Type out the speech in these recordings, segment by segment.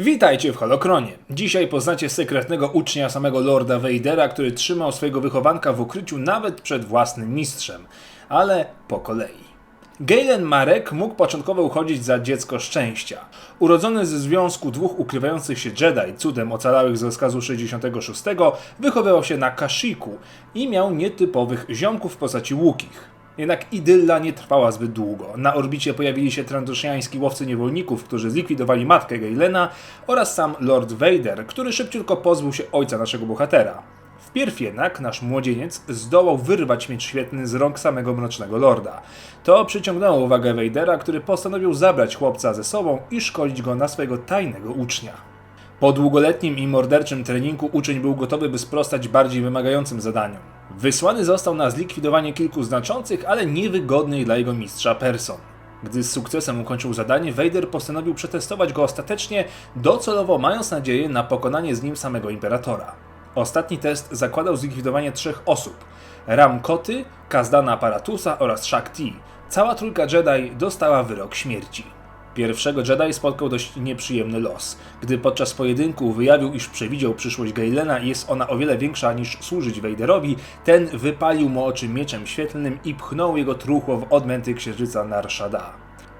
Witajcie w Holokronie. Dzisiaj poznacie sekretnego ucznia samego Lorda Vadera, który trzymał swojego wychowanka w ukryciu nawet przed własnym mistrzem. Ale po kolei. Galen Marek mógł początkowo uchodzić za dziecko szczęścia. Urodzony ze związku dwóch ukrywających się Jedi, cudem ocalałych z rozkazu 66, wychowywał się na Kashiku i miał nietypowych ziomków w postaci łukich. Jednak idylla nie trwała zbyt długo. Na orbicie pojawili się trandoshiański łowcy niewolników, którzy zlikwidowali matkę Galena oraz sam Lord Vader, który szybciutko pozbył się ojca naszego bohatera. Wpierw jednak nasz młodzieniec zdołał wyrwać miecz świetny z rąk samego Mrocznego Lorda. To przyciągnęło uwagę Vadera, który postanowił zabrać chłopca ze sobą i szkolić go na swojego tajnego ucznia. Po długoletnim i morderczym treningu uczeń był gotowy, by sprostać bardziej wymagającym zadaniom. Wysłany został na zlikwidowanie kilku znaczących, ale niewygodnych dla jego mistrza person. Gdy z sukcesem ukończył zadanie, Vader postanowił przetestować go ostatecznie, docelowo mając nadzieję na pokonanie z nim samego Imperatora. Ostatni test zakładał zlikwidowanie trzech osób. Ram Koty, Kazdana Apparatusa oraz Shakti. Cała trójka Jedi dostała wyrok śmierci. Pierwszego Jedi spotkał dość nieprzyjemny los. Gdy podczas pojedynku wyjawił, iż przewidział przyszłość Galena i jest ona o wiele większa niż służyć Vaderowi, ten wypalił mu oczy mieczem świetlnym i pchnął jego truchło w odmęty księżyca Nar Shaddaa.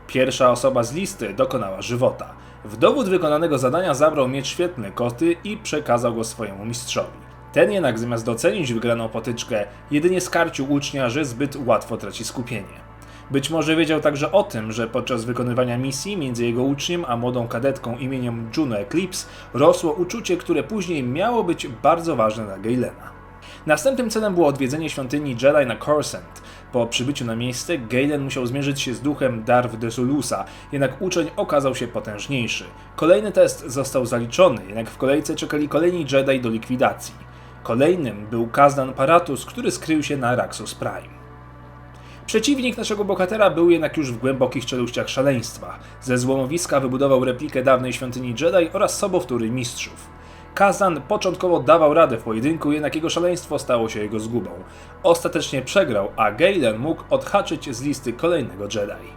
Pierwsza osoba z listy dokonała żywota. W dowód wykonanego zadania zabrał miecz świetny koty i przekazał go swojemu mistrzowi. Ten jednak zamiast docenić wygraną potyczkę, jedynie skarcił ucznia, że zbyt łatwo traci skupienie. Być może wiedział także o tym, że podczas wykonywania misji między jego uczniem a młodą kadetką imieniem Juno Eclipse rosło uczucie, które później miało być bardzo ważne dla Galena. Następnym celem było odwiedzenie świątyni Jedi na Coruscant. Po przybyciu na miejsce, Galen musiał zmierzyć się z duchem Darth Desulusa, jednak uczeń okazał się potężniejszy. Kolejny test został zaliczony, jednak w kolejce czekali kolejni Jedi do likwidacji. Kolejnym był Kazdan Paratus, który skrył się na Raxus Prime. Przeciwnik naszego bohatera był jednak już w głębokich czeluściach szaleństwa. Ze złomowiska wybudował replikę dawnej świątyni Jedi oraz sobowtóry mistrzów. Kazan początkowo dawał radę w pojedynku, jednak jego szaleństwo stało się jego zgubą. Ostatecznie przegrał, a Galen mógł odhaczyć z listy kolejnego Jedi.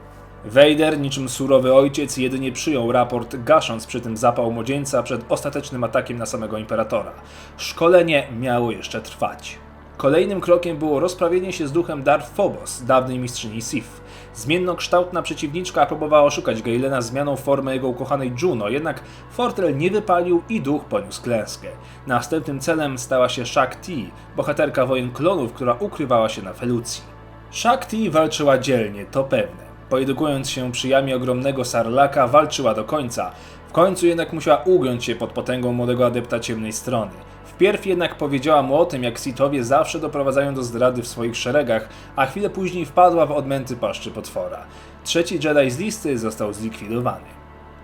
Vader, niczym surowy ojciec, jedynie przyjął raport, gasząc przy tym zapał młodzieńca przed ostatecznym atakiem na samego imperatora. Szkolenie miało jeszcze trwać. Kolejnym krokiem było rozprawienie się z duchem Darth Phobos, dawnej mistrzyni Sith. Zmiennokształtna przeciwniczka próbowała oszukać Galena zmianą formy jego ukochanej Juno, jednak Fortrell nie wypalił i duch poniósł klęskę. Następnym celem stała się Shakti, bohaterka wojen klonów, która ukrywała się na Felucji. Shakti walczyła dzielnie, to pewne. Pojedykując się przy jamie ogromnego Sarlaka, walczyła do końca. W końcu jednak musiała ugiąć się pod potęgą młodego adepta ciemnej strony. Wpierw jednak powiedziała mu o tym, jak Sithowie zawsze doprowadzają do zdrady w swoich szeregach, a chwilę później wpadła w odmęty paszczy potwora. Trzeci Jedi z listy został zlikwidowany.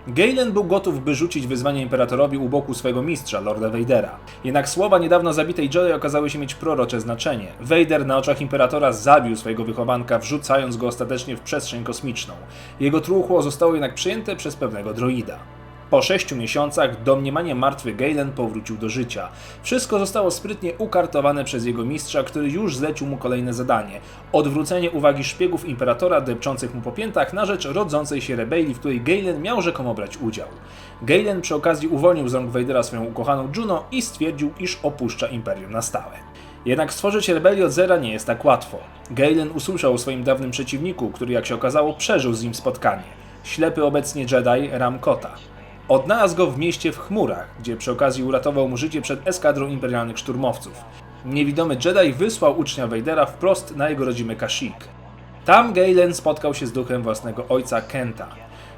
Galen był gotów, by rzucić wyzwanie imperatorowi u boku swojego mistrza, Lorda Vadera. Jednak słowa niedawno zabitej Jedi okazały się mieć prorocze znaczenie. Vader na oczach imperatora zabił swojego wychowanka, wrzucając go ostatecznie w przestrzeń kosmiczną. Jego truchło zostało jednak przyjęte przez pewnego droida. Po sześciu miesiącach domniemanie martwy Galen powrócił do życia. Wszystko zostało sprytnie ukartowane przez jego mistrza, który już zlecił mu kolejne zadanie. Odwrócenie uwagi szpiegów Imperatora depczących mu po piętach na rzecz rodzącej się rebelii, w której Galen miał rzekomo brać udział. Galen przy okazji uwolnił z rąk Vadera swoją ukochaną Juno i stwierdził, iż opuszcza Imperium na stałe. Jednak stworzyć rebelię od zera nie jest tak łatwo. Galen usłyszał o swoim dawnym przeciwniku, który jak się okazało przeżył z nim spotkanie. Ślepy obecnie Jedi Ram Kota. Odnalazł go w mieście w chmurach, gdzie przy okazji uratował mu życie przed eskadrą imperialnych szturmowców. Niewidomy Jedi wysłał ucznia Vadera wprost na jego rodzimy Kashyyyk. Tam Galen spotkał się z duchem własnego ojca Kenta.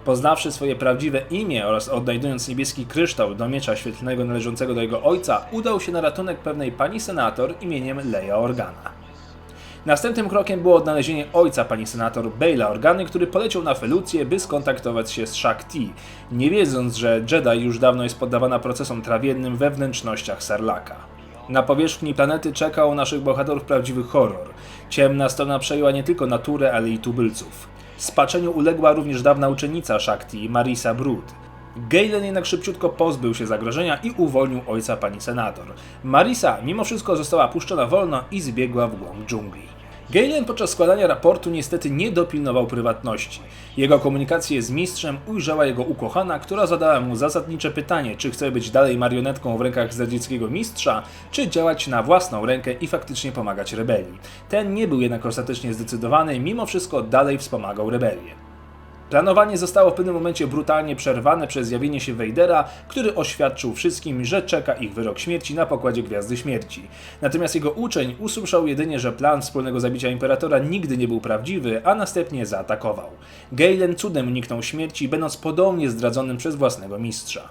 Poznawszy swoje prawdziwe imię oraz odnajdując niebieski kryształ do miecza świetlnego należącego do jego ojca, udał się na ratunek pewnej pani senator imieniem Leia Organa. Następnym krokiem było odnalezienie ojca pani senator Bale'a Organy, który poleciał na Felucję, by skontaktować się z Shakti, nie wiedząc, że Jedi już dawno jest poddawana procesom trawiennym we wnętrznościach Sarlaka. Na powierzchni planety czekał naszych bohaterów prawdziwy horror. Ciemna strona przejęła nie tylko naturę, ale i tubylców. Spaczeniu uległa również dawna uczennica Shakti, Marisa Brood. Galen jednak szybciutko pozbył się zagrożenia i uwolnił ojca pani senator. Marisa mimo wszystko została puszczona wolno i zbiegła w głąb dżungli. Galen podczas składania raportu niestety nie dopilnował prywatności. Jego komunikację z mistrzem ujrzała jego ukochana, która zadała mu zasadnicze pytanie, czy chce być dalej marionetką w rękach zdradzieckiego mistrza, czy działać na własną rękę i faktycznie pomagać rebelii. Ten nie był jednak ostatecznie zdecydowany, mimo wszystko dalej wspomagał rebelię. Planowanie zostało w pewnym momencie brutalnie przerwane przez zjawienie się Vadera, który oświadczył wszystkim, że czeka ich wyrok śmierci na pokładzie Gwiazdy Śmierci. Natomiast jego uczeń usłyszał jedynie, że plan wspólnego zabicia Imperatora nigdy nie był prawdziwy, a następnie zaatakował. Galen cudem uniknął śmierci, będąc podobnie zdradzonym przez własnego mistrza.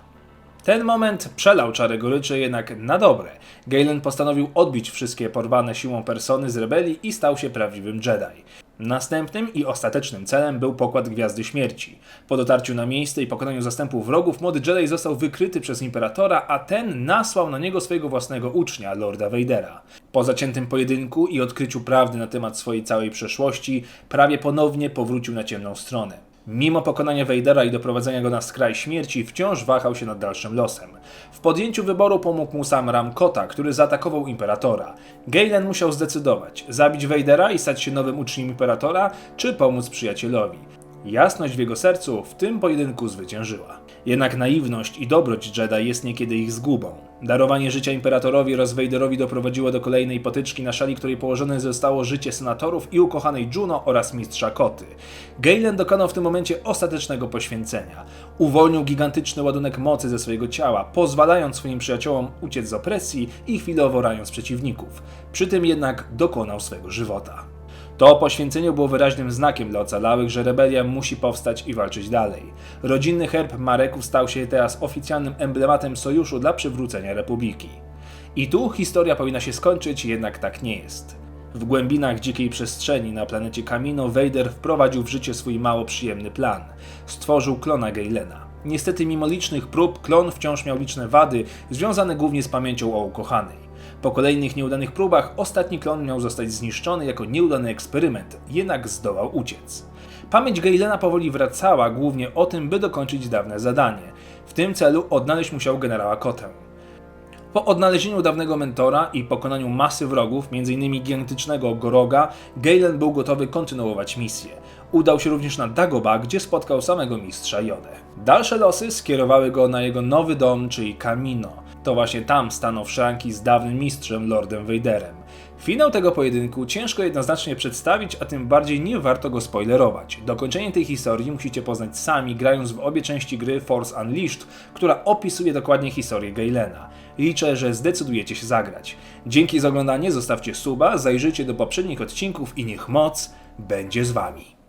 Ten moment przelał czarę goryczy jednak na dobre. Galen postanowił odbić wszystkie porwane siłą persony z rebelii i stał się prawdziwym Jedi. Następnym i ostatecznym celem był pokład Gwiazdy Śmierci. Po dotarciu na miejsce i pokonaniu zastępu wrogów, młody Jedi został wykryty przez Imperatora, a ten nasłał na niego swojego własnego ucznia, Lorda Vadera. Po zaciętym pojedynku i odkryciu prawdy na temat swojej całej przeszłości, prawie ponownie powrócił na ciemną stronę. Mimo pokonania Vadera i doprowadzenia go na skraj śmierci, wciąż wahał się nad dalszym losem. W podjęciu wyboru pomógł mu sam Ramkota, który zaatakował Imperatora. Galen musiał zdecydować, zabić Vadera i stać się nowym uczniem Imperatora, czy pomóc przyjacielowi. Jasność w jego sercu w tym pojedynku zwyciężyła. Jednak naiwność i dobroć Jedi jest niekiedy ich zgubą. Darowanie życia Imperatorowi oraz Vaderowi doprowadziło do kolejnej potyczki na szali, której położone zostało życie senatorów i ukochanej Juno oraz mistrza Koty. Galen dokonał w tym momencie ostatecznego poświęcenia. Uwolnił gigantyczny ładunek mocy ze swojego ciała, pozwalając swoim przyjaciołom uciec z opresji i chwilowo rając przeciwników. Przy tym jednak dokonał swego żywota. To poświęcenie było wyraźnym znakiem dla ocalałych, że rebelia musi powstać i walczyć dalej. Rodzinny herb Mareków stał się teraz oficjalnym emblematem sojuszu dla przywrócenia republiki. I tu historia powinna się skończyć, jednak tak nie jest. W głębinach dzikiej przestrzeni na planecie Kamino Vader wprowadził w życie swój mało przyjemny plan. Stworzył klona Gailena. Niestety mimo licznych prób klon wciąż miał liczne wady, związane głównie z pamięcią o ukochanej. Po kolejnych nieudanych próbach ostatni klon miał zostać zniszczony jako nieudany eksperyment, jednak zdołał uciec. Pamięć Gailena powoli wracała, głównie o tym, by dokończyć dawne zadanie. W tym celu odnaleźć musiał generała Kotę. Po odnalezieniu dawnego mentora i pokonaniu masy wrogów, m.in. gigantycznego Goroga, Galen był gotowy kontynuować misję. Udał się również na Dagoba, gdzie spotkał samego mistrza Jodę. Dalsze losy skierowały go na jego nowy dom, czyli Kamino. To właśnie tam stanął w szranki z dawnym mistrzem Lordem Vaderem. Finał tego pojedynku ciężko jednoznacznie przedstawić, a tym bardziej nie warto go spoilerować. Dokończenie tej historii musicie poznać sami, grając w obie części gry Force Unleashed, która opisuje dokładnie historię Galena. Liczę, że zdecydujecie się zagrać. Dzięki za oglądanie, zostawcie suba, zajrzyjcie do poprzednich odcinków i niech moc będzie z wami.